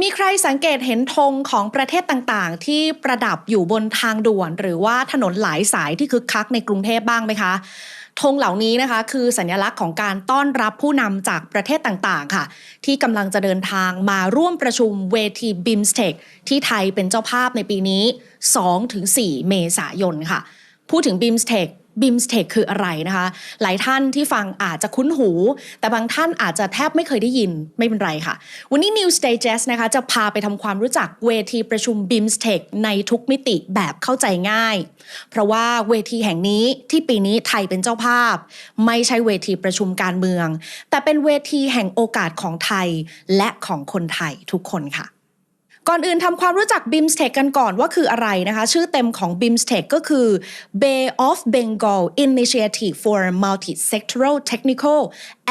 มีใครสังเกตเห็นธงของประเทศต่างๆ ที่ประดับอยู่บนทางด่วน หรือว่าถนนหลายสายที่คึกคักในกรุงเทพบ้างไหมคะธงเหล่านี้นะคะคือสัญลักษณ์ของการต้อนรับผู้นำจากประเทศต่างๆ ค่ะ ที่กำลังจะเดินทางมาร่วมประชุมเวที BIMSTEC ที่ไทยเป็นเจ้าภาพในปีนี้ 2-4 เมษายนค่ะ พูดถึง BIMSTEC BIMSTEC คื บิมสเทคคืออะไรนะคะ หลายท่านที่ฟังอาจจะคุ้นหู แต่บางท่านอาจจะแทบไม่เคยได้ยินไม่เป็นไรค่ะ วันนี้ News Digest นะคะจะพาไปทำความรู้จักเวทีประชุม BIMSTEC ในทุกมิติแบบเข้าใจง่าย เพราะว่าเวทีแห่งนี้ที่ปีนี้ไทยเป็นเจ้าภาพ ไม่ใช่เวทีประชุมการเมือง แต่เป็นเวทีแห่งโอกาสของไทยและของคนไทยทุกคนค่ะ ก่อนอื่นทำความรู้จัก BIMSTEC กันก่อนว่าคืออะไรนะคะ ชื่อเต็มของ BIMSTEC ก็คือ Bay of Bengal Initiative for Multi-Sectoral Technical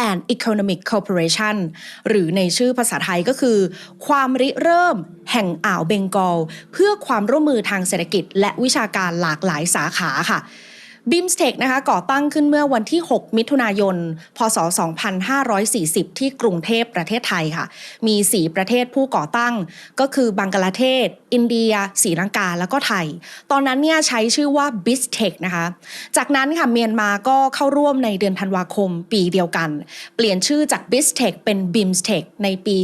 and Economic Cooperation หรือในชื่อภาษาไทยก็คือ ความริเริ่มแห่งอ่าวเบงกอล เพื่อความร่วมมือทางเศรษฐกิจ และวิชาการหลากหลายสาขาค่ะ BIMSTEC นะคะก่อตั้งขึ้นเมื่อวันที่ 6 มิถุนายน พศ 2540 ที่กรุงเทพประเทศไทยค่ะ มี 4 ประเทศผู้ก่อตั้ง ก็คือบังกลาเทศ อินเดียศรีลังกา แล้วก็ไทย ตอนนั้นเนี่ยใช้ชื่อว่า BISTEC นะคะ จากนั้นค่ะเมียนมาก็เข้าร่วมในเดือนธันวาคมปีเดียวกัน เปลี่ยนชื่อจาก BISTEC เป็น BIMSTEC ในปี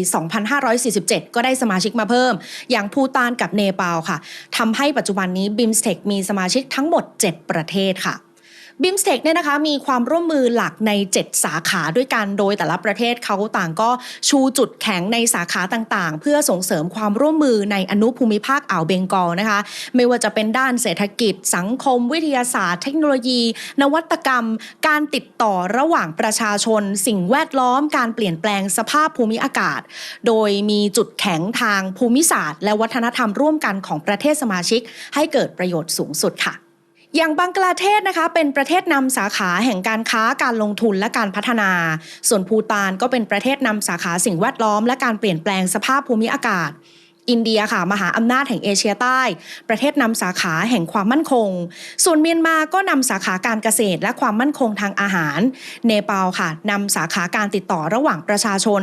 2547 ก็ได้สมาชิกมาเพิ่ม อย่างภูตานกับเนปาลค่ะทำให้ปัจจุบันนี้ BIMSTEC มีสมาชิกทั้งหมด 7 ประเทศค่ะ บิมสเทคเนี่ยนะคะมีความร่วมมือหลักใน 7 สาขาด้วยกันโดยแต่ละประเทศเขาต่างก็ชูจุดแข็งในสาขาต่างๆ เพื่อส่งเสริมความร่วมมือในอนุภูมิภาคอ่าวเบงกอลนะคะ ไม่ว่าจะเป็นด้านเศรษฐกิจ สังคม วิทยาศาสตร์ เทคโนโลยี นวัตกรรม การติดต่อระหว่างประชาชน สิ่งแวดล้อมการเปลี่ยนแปลงสภาพภูมิอากาศ โดยมีจุดแข็งทางภูมิศาสตร์ และวัฒนธรรมร่วมกันของประเทศสมาชิก ให้เกิดประโยชน์สูงสุดค่ะ อย่างบังกลาเทศนะคะ เป็นประเทศนำสาขาแห่งการค้าการลงทุนและการพัฒนา ส่วนภูตานก็เป็นประเทศนำสาขาสิ่งแวดล้อม และการเปลี่ยนแปลงสภาพภูมิอากาศ อินเดียค่ะ มหาอำนาจแห่งเอเชียใต้ ประเทศนำสาขาแห่งความมั่นคง ส่วนเมียนมาก็นำสาขาการเกษตรและความมั่นคงทางอาหาร เนปาลค่ะนำสาขาการติดต่อระหว่างประชาชน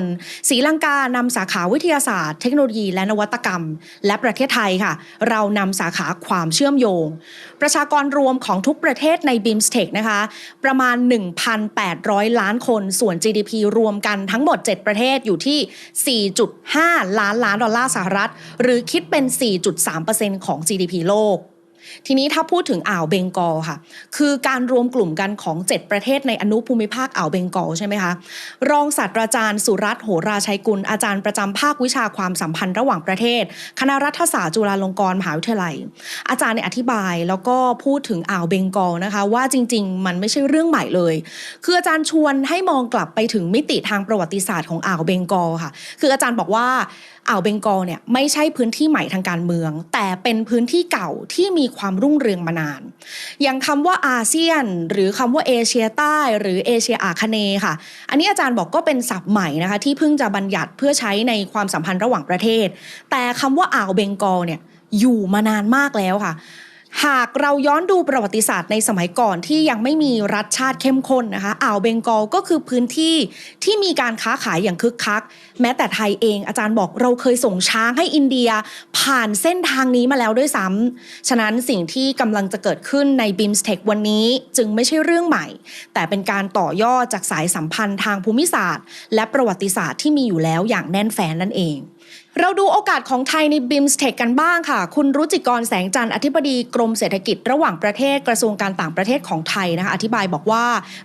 ศรีลังกานำสาขาวิทยาศาสตร์ เทคโนโลยีและนวัตกรรม และประเทศไทยค่ะ เรานำสาขาความเชื่อมโยง ประชากรรวมของทุกประเทศใน BIMSTEC นะคะ ประมาณ 1,800 ล้านคน ส่วน GDP รวมกันทั้งหมด 7 ประเทศอยู่ที่ 4.5 ล้านล้านดอลลาร์สหรัฐหรือคิดเป็น 4.3%ของ GDP โลก ทีนี้ถ้าพูดถึงอ่าวเบงกอลค่ะ คือการรวมกลุ่มกันของ 7 ประเทศในอนุภูมิภาคอ่าวเบงกอลใช่ไหมคะรองศาสตราจารย์สุรัตน์โหราชัยกุลอาจารย์ประจำภาควิชาความสัมพันธ์ระหว่างประเทศ คณะรัฐศาสตร์จุฬาลงกรณ์มหาวิทยาลัย อาจารย์เนี่ยอธิบายแล้วก็พูดถึงอ่าวเบงกอลนะคะว่าจริง ๆ มันไม่ใช่เรื่องใหม่เลย คืออาจารย์ชวนให้มองกลับไปถึงมิติทางประวัติศาสตร์ของอ่าวเบงกอลค่ะ คืออาจารย์บอกว่าอ่าวเบงกอลเนี่ยไม่ใช่พื้นที่ใหม่ทางการเมือง แต่เป็นพื้นที่เก่าที่มีความรุ่งเรืองมานาน อย่างคำว่าอาเซียน หรือคำว่าเอเชียใต้ หรือเอเชียอาคเนย์ค่ะ อันนี้อาจารย์บอกก็เป็นศัพท์ใหม่นะคะที่เพิ่งจะบัญญัติเพื่อใช้ในความสัมพันธ์ระหว่างประเทศ แต่คำว่าอ่าวเบงกอลเนี่ยอยู่มานานมากแล้วค่ะ หากเราย้อนดูประวัติศาสตร์ในสมัยก่อนที่ยังไม่มีรัฐชาติเข้มข้นนะคะอ่าวเบงกอลก็คือพื้นที่ที่มีการค้าขายอย่างคึกคัก แม้แต่ไทยเองอาจารย์บอกเราเคยส่งช้างให้อินเดีย ผ่านเส้นทางนี้มาแล้วด้วยซ้ำฉะนั้นสิ่งที่กำลังจะเกิดขึ้นใน BIMSTEC วันนี้จึงไม่ใช่เรื่องใหม่ แต่เป็นการต่อยอดจากสายสัมพันธ์ทางภูมิศาสตร์ และประวัติศาสตร์ที่มีอยู่แล้วอย่างแน่นแฟนนั่นเอง เราดูโอกาสของไทยในบิมสเทคกันบ้างค่ะ คุณรุจิกรแสงจันทร์อธิบดีกรมเศรษฐกิจระหว่างประเทศกระทรวงการต่างประเทศของไทยนะคะอธิบายบอกว่า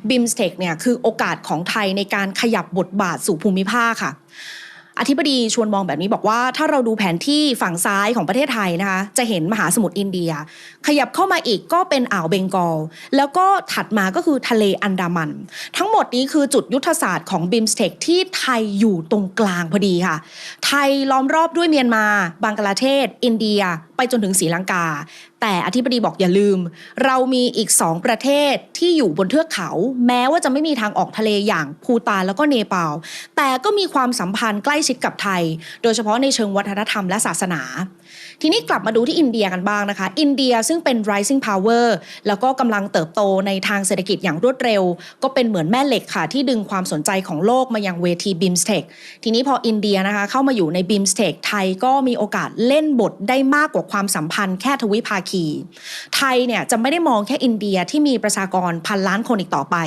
บิมสเทคเนี่ยคือโอกาสของไทยในการขยับบทบาทสู่ภูมิภาคค่ะ อธิบดีชวนมองแบบนี้บอกว่า ถ้าเราดูแผนที่ฝั่งซ้ายของประเทศไทยนะคะจะเห็นมหาสมุทรอินเดีย ขยับเข้ามาอีกก็เป็นอ่าวเบงกอล แล้วก็ถัดมาก็คือทะเลอันดามัน ทั้งหมดนี้คือจุดยุทธศาสตร์ของบิมสเทคที่ไทยอยู่ตรงกลางพอดีค่ะ ไทยล้อมรอบด้วยเมียนมา บังกลาเทศ อินเดีย ไปจนถึงศรีลังกาแต่อธิบดีบอกอย่าลืม เรามีอีก2ประเทศที่อยู่บนเทือกเขา แม้ว่าจะไม่มีทางออกทะเลอย่างภูตานแล้วก็เนปาลแต่ก็มีความสัมพันธ์ใกล้ชิดกับไทย โดยเฉพาะในเชิงวัฒนธรรมและศาสนา ทีนี้กลับมาดูที่อินเดียกันบ้างนะคะ อินเดียซึ่งเป็น rising power แล้วก็กำลังเติบโตในทางเศรษฐกิจอย่างรวดเร็ว ก็เป็นเหมือนแม่เหล็กค่ะ ที่ดึงความสนใจของโลกมายังเวที BIMSTEC ทีนี้พออินเดียนะคะเข้ามาอยู่ใน BIMSTEC ไทยก็มีโอกาสเล่นบทได้มากกว่าความสัมพันธ์แค่ทวิภาคี ไทยเนี่ยจะไม่ได้มองแค่อินเดียที่มีประชากรพันล้านคนอีกต่อไป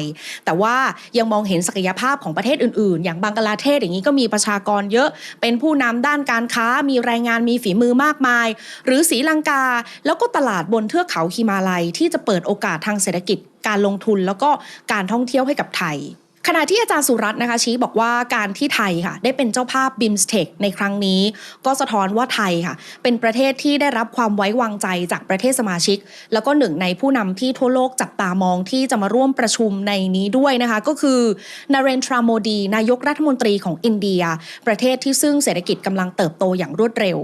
แต่ว่ายังมองเห็นศักยภาพของประเทศอื่นๆ อย่างบังกลาเทศอย่างนี้ก็มีประชากรเยอะ เป็นผู้นำด้านการค้า มีแรงงานมีฝีมือมากมาย หรือศรีลังกา แล้วก็ตลาดบนเทือกเขาฮิมาลัยที่จะเปิดโอกาสทางเศรษฐกิจการลงทุนแล้วก็การท่องเที่ยวให้กับไทย ขณะที่อาจารย์สุรัตน์นะคะชี้บอกว่าการที่ไทยค่ะ ได้เป็นเจ้าภาพ BIMSTEC ในครั้งนี้ ก็สะท้อนว่าไทยค่ะ เป็นประเทศที่ได้รับความไว้วางใจจากประเทศสมาชิก แล้วก็หนึ่งในผู้นำที่ทั่วโลกจับตามองที่จะมาร่วมประชุมในนี้ด้วยนะคะ ก็คือนาเรนทราโมดี นายกรัฐมนตรีของอินเดีย ประเทศที่ซึ่งเศรษฐกิจกำลังเติบโตอย่างรวดเร็ว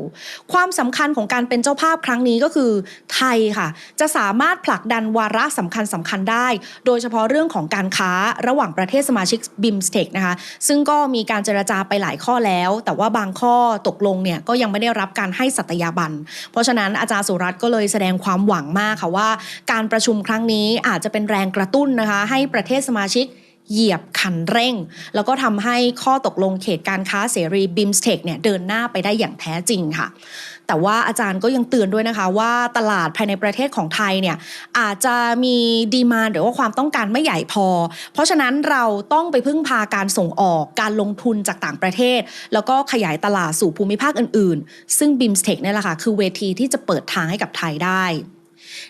ความสำคัญของการเป็นเจ้าภาพครั้งนี้ก็คือ ไทยค่ะ จะสามารถผลักดันวาระสำคัญสำคัญได้ โดยเฉพาะเรื่องของการค้าระหว่างประเทศสมาชิกบิมสเทคนะคะซึ่งก็มีการเจรจาไปหลายข้อแล้ว แต่ว่าบางข้อตกลงเนี่ยก็ยังไม่ได้รับการให้สัตยาบัน เพราะฉะนั้นอาจารย์สุรัตน์ก็เลยแสดงความหวังมากค่ะว่า การประชุมครั้งนี้อาจจะเป็นแรงกระตุ้นนะคะ ให้ประเทศสมาชิก เหยียบคันเร่ง แล้วก็ทำให้ข้อตกลงเขตการค้าเสรี BIMSTEC เนี่ยเดินหน้าไปได้อย่างแท้จริงค่ะ แต่ว่าอาจารย์ก็ยังเตือนด้วยนะคะว่าตลาดภายในประเทศของไทยเนี่ยอาจจะมีดีมาหรือว่าความต้องการไม่ใหญ่พอ เพราะฉะนั้นเราต้องไปพึ่งพาการส่งออกการลงทุนจากต่างประเทศ แล้วก็ขยายตลาดสู่ภูมิภาคอื่น ๆ ซึ่ง BIMSTEC เนี่ยแหละค่ะคือเวทีที่จะเปิดทางให้กับไทยได้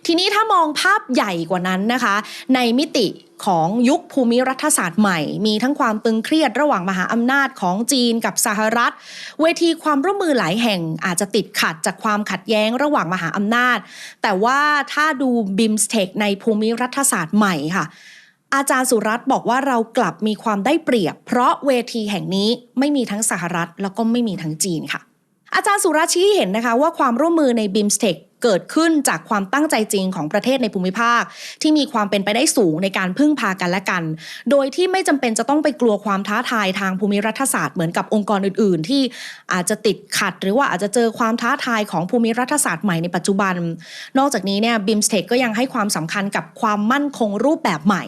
ทีนี้ถ้ามองภาพใหญ่กว่านั้นนะคะ ในมิติของยุคภูมิรัฐศาสตร์ใหม่ มีทั้งความตึงเครียดระหว่างมหาอำนาจของจีนกับสหรัฐ เวทีความร่วมมือหลายแห่งอาจจะติดขัดจากความขัดแย้งระหว่างมหาอำนาจ แต่ว่าถ้าดูบิมสเทคในภูมิรัฐศาสตร์ใหม่ค่ะอาจารย์สุรัตน์บอกว่าเรากลับมีความได้เปรียบ เพราะเวทีแห่งนี้ไม่มีทั้งสหรัฐ แล้วก็ไม่มีทั้งจีนค่ะ อาจารย์สุรัตน์ชี้เห็นนะคะว่าความร่วมมือใน BIMSTEC เเกิดขึ้นจากความตั้งใจจริงของประเทศในภูมิภาค ที่มีความเป็นไปได้สูงในการพึ่งพากันและกัน โดยที่ไม่จำเป็นจะต้องไปกลัวความท้าทายทางภูมิรัฐศาสตร์เหมือนกับองค์กรอื่น ๆ ที่อาจจะติดขัด หรือว่าอาจจะเจอความท้าทายของภูมิรัฐศาสตร์ใหม่ในปัจจุบัน นอกจากนี้เนี่ย BIMSTEC ก็ยังให้ความสำคัญกับความมั่นคงรูปแบบใหม่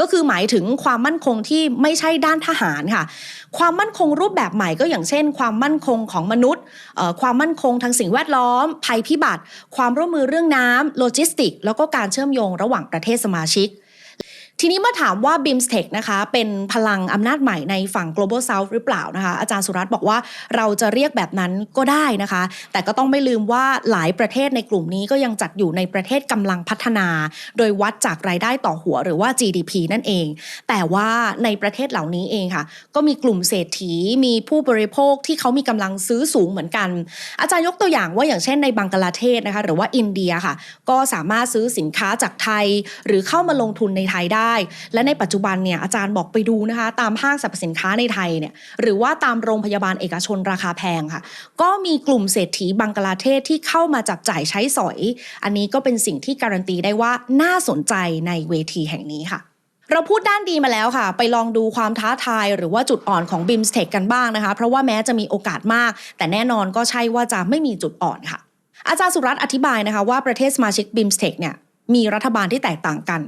ก็คือหมายถึงความมั่นคงที่ไม่ใช่ด้านทหารค่ะ ความมั่นคงรูปแบบใหม่ก็อย่างเช่น ความมั่นคงของมนุษย์ความมั่นคงทางสิ่งแวดล้อม ภัยพิบัติความร่วมมือเรื่องน้ำโลจิสติก แล้วก็การเชื่อมโยงระหว่างประเทศสมาชิก ทีนี้เมื่อถามว่า BIMSTEC นะคะเป็นพลังอำนาจใหม่ในฝั่ง Global South หรือเปล่านะคะ อาจารย์สุรัตน์บอกว่าเราจะเรียกแบบนั้นก็ได้นะคะ แต่ก็ต้องไม่ลืมว่าหลายประเทศในกลุ่มนี้ก็ยังจัดอยู่ในประเทศกำลังพัฒนา โดยวัดจากรายได้ต่อหัวหรือว่า GDP นั่นเอง แต่ว่าในประเทศเหล่านี้เองค่ะ ก็มีกลุ่มเศรษฐีมีผู้บริโภคที่เขามีกำลังซื้อสูงเหมือนกัน อาจารย์ยกตัวอย่างว่าอย่างเช่นในบังกลาเทศนะคะหรือว่าอินเดียค่ะ ก็สามารถซื้อสินค้าจากไทย หรือเข้ามาลงทุนในไทยได้และในปัจจุบันเนี่ยอาจารย์บอกไปดูนะคะ ตามห้างสรรพสินค้าในไทยเนี่ยหรือว่าตามโรงพยาบาลเอกชนราคาแพงค่ะ ก็มีกลุ่มเศรษฐีบังกลาเทศที่เข้ามาจับจ่ายใช้สอย อันนี้ก็เป็นสิ่งที่การันตีได้ว่าน่าสนใจในเวทีแห่งนี้ค่ะเราพูดด้านดีมาแล้วค่ะ ไปลองดูความท้าทายหรือว่าจุดอ่อนของ BIMSTEC กันบ้างนะคะ เพราะว่าแม้จะมีโอกาสมาก แต่แน่นอนก็ใช่ว่าจะไม่มีจุดอ่อนค่ะ อาจารย์สุรัตน์อธิบายนะคะว่าประเทศสมาชิก BIMSTEC เนี่ย มีรัฐบาลที่แตกต่างกัน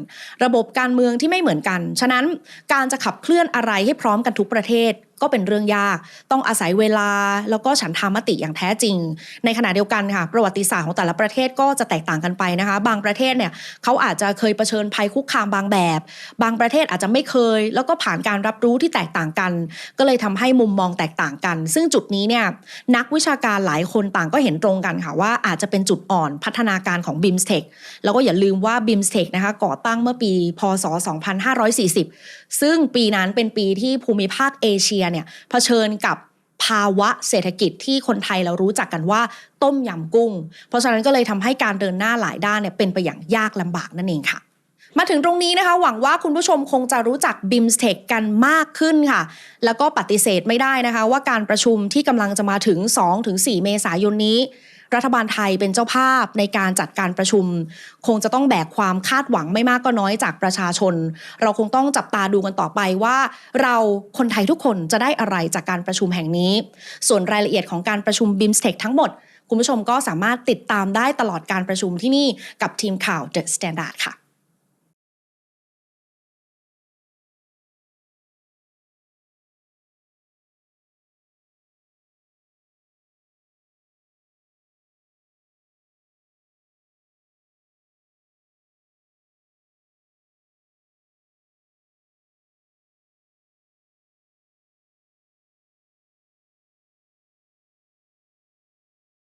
ระบบการเมืองที่ไม่เหมือนกัน ฉะนั้นการจะขับเคลื่อนอะไรให้พร้อมกันทุกประเทศ ก็เป็นเรื่องยาก ต้องอาศัยเวลาแล้วก็ฉันทามติอย่างแท้จริง ในขณะเดียวกันค่ะ ประวัติศาสตร์ของแต่ละประเทศก็จะแตกต่างกันไปนะคะ บางประเทศเนี่ยเขาอาจจะเคยเผชิญภัยคุกคามบางแบบ บางประเทศอาจจะไม่เคย แล้วก็ผ่านการรับรู้ที่แตกต่างกัน ก็เลยทำให้มุมมองแตกต่างกัน ซึ่งจุดนี้เนี่ยนักวิชาการหลายคนต่างก็เห็นตรงกันค่ะว่าอาจจะเป็นจุดอ่อนพัฒนาการของ BIMSTEC แล้วก็อย่าลืมว่า BIMSTEC นะคะก่อตั้งเมื่อปี พศ 2540 ซึ่งปีนั้นเป็นปีที่ภูมิภาคเอเชียเนี่ยเผชิญกับภาวะเศรษฐกิจที่คนไทยเรารู้จักกันว่าต้มยำกุ้ง เพราะฉะนั้นก็เลยทำให้การเดินหน้าหลายด้านเนี่ยเป็นไปอย่างยากลำบากนั่นเองค่ะ มาถึงตรงนี้นะคะ หวังว่าคุณผู้ชมคงจะรู้จัก BIMSTEC กันมากขึ้นค่ะ แล้วก็ปฏิเสธไม่ได้นะคะ ว่าการประชุมที่กำลังจะมาถึง 2-4 เมษายนนี้ รัฐบาลไทยเป็นเจ้าภาพในการจัดการประชุม คงจะต้องแบกความคาดหวังไม่มากก็น้อยจากประชาชน เราคงต้องจับตาดูกันต่อไปว่า เราคนไทยทุกคนจะได้อะไรจากการประชุมแห่งนี้ ส่วนรายละเอียดของการประชุมบิมสเต็กทั้งหมด คุณผู้ชมก็สามารถติดตามได้ตลอดการประชุมที่นี่กับทีมข่าว The Standard ค่ะ